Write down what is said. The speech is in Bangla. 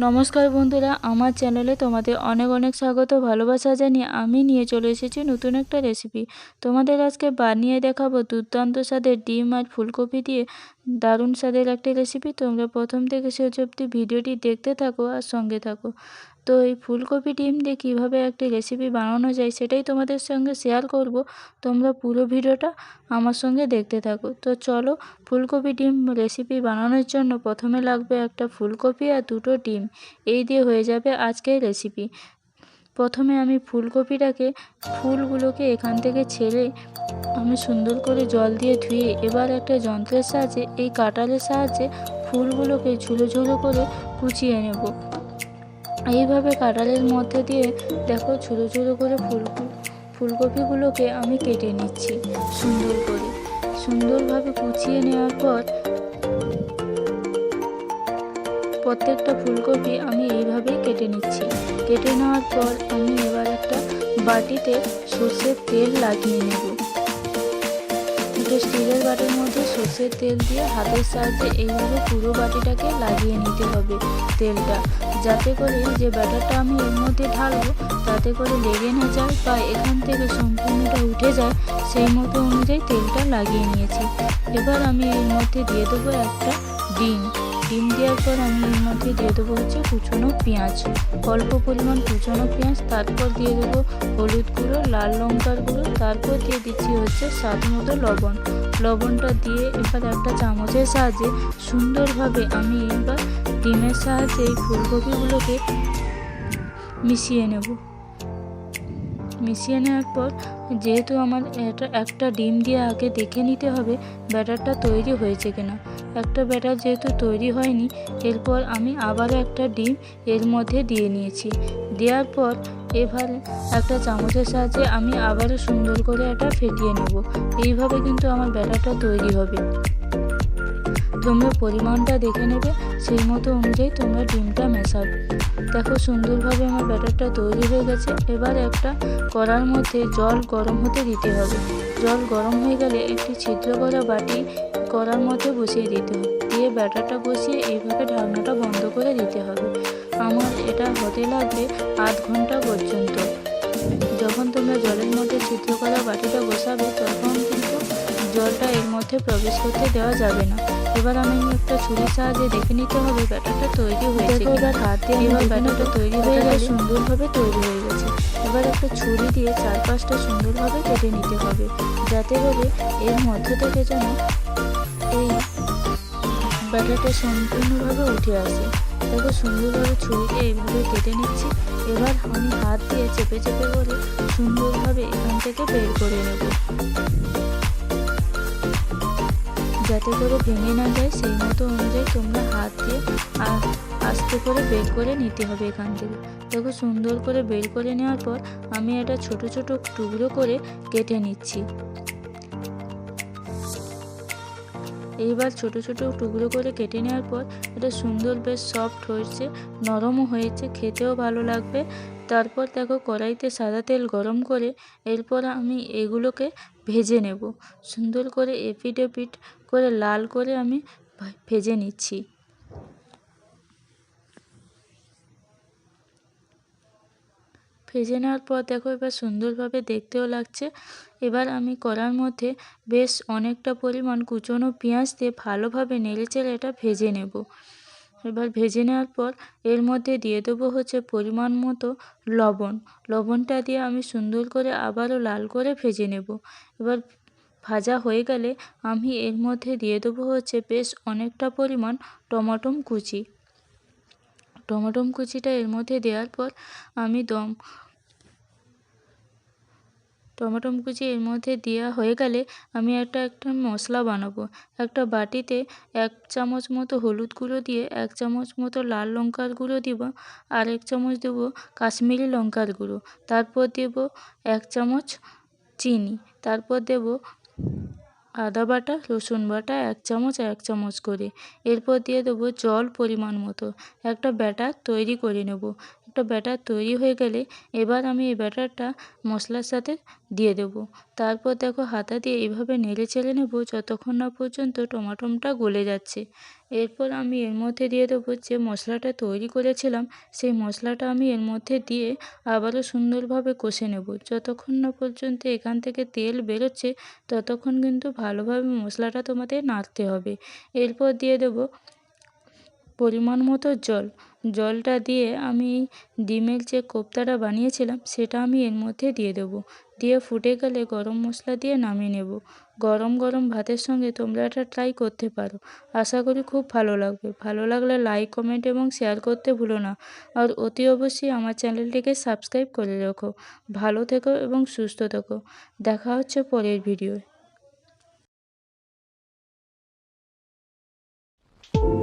নমস্কার বন্ধুরা, আমার চ্যানেলে তোমাদের অনেক অনেক স্বাগত, ভালোবাসা জানিয়ে আমি নিয়ে চলে এসেছি নতুন একটা রেসিপি তোমাদের আজকে বানিয়ে দেখাবো দুর্দান্ত স্বাদের ডিম আর ফুলকপি দিয়ে দারুণ স্বাদের একটা রেসিপি তোমরা প্রথম থেকে শেষ অবধি ভিডিওটি দেখতে থাকো আর সঙ্গে থাকো। তো এই ফুলকপি ডিম দিয়ে কীভাবে একটি রেসিপি বানানো যায় সেটাই তোমাদের সঙ্গে শেয়ার করব। তোমরা পুরো ভিডিওটা আমার সঙ্গে দেখতে থাকো। তো চলো ফুলকপি ডিম রেসিপি বানানোর জন্য প্রথমে লাগবে একটা ফুলকপি আর দুটো ডিম। এই দিয়ে হয়ে যাবে আজকের রেসিপি প্রথমে আমি ফুলকপিটাকে ফুলগুলোকে এখান থেকে ছেড়ে আমি সুন্দর করে জল দিয়ে ধুয়ে এবার একটা যন্ত্রের সাহায্যে, এই কাটারের সাহায্যে ফুলগুলোকে ঝুলো ঝুলো করে কুচিয়ে নেব। এইভাবে কাটারের মধ্যে দিয়ে দেখো ছোটো ছোটো করে ফুল, ফুলকপিগুলোকে আমি কেটে নিচ্ছি সুন্দর করে। সুন্দরভাবে কুচিয়ে নেওয়ার পর প্রত্যেকটা ফুলকপি আমি এইভাবেই কেটে নিচ্ছি। কেটে নেওয়ার পর আমি এবার একটা বাটিতে সর্ষের তেল লাগিয়ে নেব। দুটো স্টিলের বাটির মধ্যে সর্ষের তেল দিয়ে হাতের সাহায্যে এইভাবে পুরো বাটিটাকে লাগিয়ে নিতে হবে তেলটা। যাতে করে যে ব্যাটারটা আমি এর মধ্যে ঢালবো, তাতে করে লেগে না যায় বা এখান থেকে সম্পূর্ণটা উঠে যায়, সেই মতো অনুযায়ী তেলটা লাগিয়ে নিয়েছি। এবার আমি এর মধ্যে দিয়ে দেবো একটা ডিম। ডিম দেওয়ার পর আমি এর মধ্যে দিয়ে দেবো হচ্ছে কুচনো পেঁয়াজ। অল্প পরিমাণ কুচনো পেঁয়াজ, তারপর দিয়ে দেবো হলুদ গুঁড়ো, লাল লঙ্কার গুঁড়ো, তারপর দিয়ে দিচ্ছি হচ্ছে স্বাদ মতো লবণ। লবণটা দিয়ে এবার একটা চামচের সাহায্যে সুন্দরভাবে আমি এবার ডিমের সাহায্যে এই ফুলকপিগুলোকে মিশিয়ে নেব। মিশিয়ে নেওয়ার পর যেহেতু আমার এটা একটা ডিম দিয়ে আগে দেখে নিতে হবে ব্যাটারটা তৈরি হয়েছে কিনা। একটা ব্যাটার যেহেতু তৈরি হয়নি, এরপর আমি আবারও একটা ডিম এর মধ্যে দিয়ে নিয়েছি। দেওয়ার পর এবারে একটা চামচের সাহায্যে আমি আবারও সুন্দর করে এটা ফেটিয়ে নেব। এইভাবে কিন্তু আমার ব্যাটারটা তৈরি হবে। তোমরা পরিমাণটা দেখে নেবে, সেই মতো অনুযায়ী তোমরা ডিমটা মেশাবে দেখো সুন্দরভাবে আমার ব্যাটারটা তৈরি হয়ে গেছে। এবার একটা কড়ার মধ্যে জল গরম হতে দিতে হবে। জল গরম হয়ে গেলে একটি ছিদ্র করা বাটি কড়ার মধ্যে বসিয়ে দিতে হবে। দিয়ে ব্যাটারটা বসিয়ে এইভাবে ঢাকনাটা বন্ধ করে দিতে হবে। আমার এটা হতে লাগবে আধ ঘণ্টা পর্যন্ত। যখন তোমরা জলের মধ্যে ছিদ্র করা বাটিটা বসাবে তখন কিন্তু জলটা এর মধ্যে প্রবেশ করতে দেওয়া যাবে না। এবার আমি একটা ছুরির সাহায্যে দেখে নিতে হবে ব্যাটারটা তৈরি হয়েছে এবার হাত দিয়ে এবার ব্যাটারটা তৈরি হয়ে গেলে সুন্দরভাবে তৈরি হয়ে গেছে। এবার একটা ছুরি দিয়ে চারপাশটা সুন্দরভাবে কেটে নিতে হবে। যাতে করে এর মধ্যে থেকে যেন এই ব্যাটারটা সম্পূর্ণভাবে উঠে আসে। দেখো সুন্দরভাবে ছুরিকে এইভাবে কেটে নিচ্ছি। এবার আমি হাত দিয়ে চেপে চেপে করে সুন্দরভাবে এখান থেকে বের করে নেব। যাতে করে ভেঙে না যায়, সেই মতো অনুযায়ী তোমরা হাত দিয়ে আস্তে করে বের করে নিতে হবে এখান থেকে। দেখো সুন্দর করে বের করে নেওয়ার পর আমি এটা ছোট ছোট টুকরো করে কেটে নিচ্ছি। এইবার ছোট ছোট টুকরো করে কেটে নেওয়ার পর এটা সুন্দর বেশ সফট হয়েছে, নরমও হয়েছে, খেতেও ভালো লাগবে। তারপর দেখো কড়াইতে সাদা তেল গরম করে এরপর আমি এগুলোকে ভেজে নেব। সুন্দর করে এপিট এপিট করে লাল করে আমি ভেজে নিচ্ছি। ভেজে নেওয়ার পর দেখো এবার সুন্দরভাবে দেখতেও লাগছে। এবার আমি কড়ার মধ্যে বেশ অনেকটা পরিমাণ কুচনো পেঁয়াজ দিয়ে ভালোভাবে নেড়ে চেড়ে এটা ভেজে নেব। এবার ভেজে নেওয়ার পর এর মধ্যে দিয়ে দেবো হচ্ছে পরিমাণ মতো লবণ। লবণটা দিয়ে আমি সুন্দর করে আবারও লাল করে ভেজে নেব। এবার ভাজা হয়ে গেলে আমি এর মধ্যে দিয়ে দেবো হচ্ছে বেশ অনেকটা পরিমাণ টমাটম কুচি। টমাটম কুচিটা এর মধ্যে দেওয়ার পর আমি দম টমাটম কুচি এর মধ্যে দেওয়া হয়ে গেলে আমি একটা একটা মশলা বানাবো। একটা বাটিতে এক চামচ মতো হলুদ গুঁড়ো দিয়ে এক চামচ মতো লাল লঙ্কার গুঁড়ো দেবো আর এক চামচ দেবো কাশ্মীরি লঙ্কার গুঁড়ো। তারপর দেব এক চামচ চিনি। তারপর দেব আদা বাটা, রসুন বাটা এক চামচ এক চামচ করে। এরপর দিয়ে দেবো জল পরিমাণ মতো। একটা ব্যাটার তৈরি করে নেব। একটা ব্যাটার তৈরি হয়ে গেলে এবার আমি এই ব্যাটারটা মশলার সাথে দিয়ে দেবো। তারপর দেখো হাতা দিয়ে এইভাবে নেড়ে চেড়ে নেব যতক্ষণ না পর্যন্ত টমাটোমটা গলে যাচ্ছে। এরপর আমি এর মধ্যে দিয়ে দেবো যে মশলাটা তৈরি করেছিলাম, সেই মশলাটা আমি এর মধ্যে দিয়ে আবারও সুন্দরভাবে কষে নেব। যতক্ষণ না পর্যন্ত এখান থেকে তেল বেরোচ্ছে, ততক্ষণ কিন্তু ভালোভাবে মশলাটা তোমাদের নাড়তে হবে। এরপর দিয়ে দেব পরিমাণ মতো জল। জলটা দিয়ে আমি ডিমের যে কোপ্তাটা বানিয়েছিলাম, সেটা আমি এর মধ্যে দিয়ে দেবো। দিয়ে ফুটে গেলে গরম মশলা দিয়ে নামিয়ে নেব। গরম গরম ভাতের সঙ্গে তোমরা এটা ট্রাই করতে পারো। আশা করি খুব ভালো লাগবে। ভালো লাগলে লাইক কমেন্ট এবং শেয়ার করতে ভুলো না। আর অতি অবশ্যই আমার চ্যানেলটিকে সাবস্ক্রাইব করে রাখো। ভালো থেকো এবং সুস্থ থেকো। দেখা হচ্ছে পরের ভিডিওয় Bye.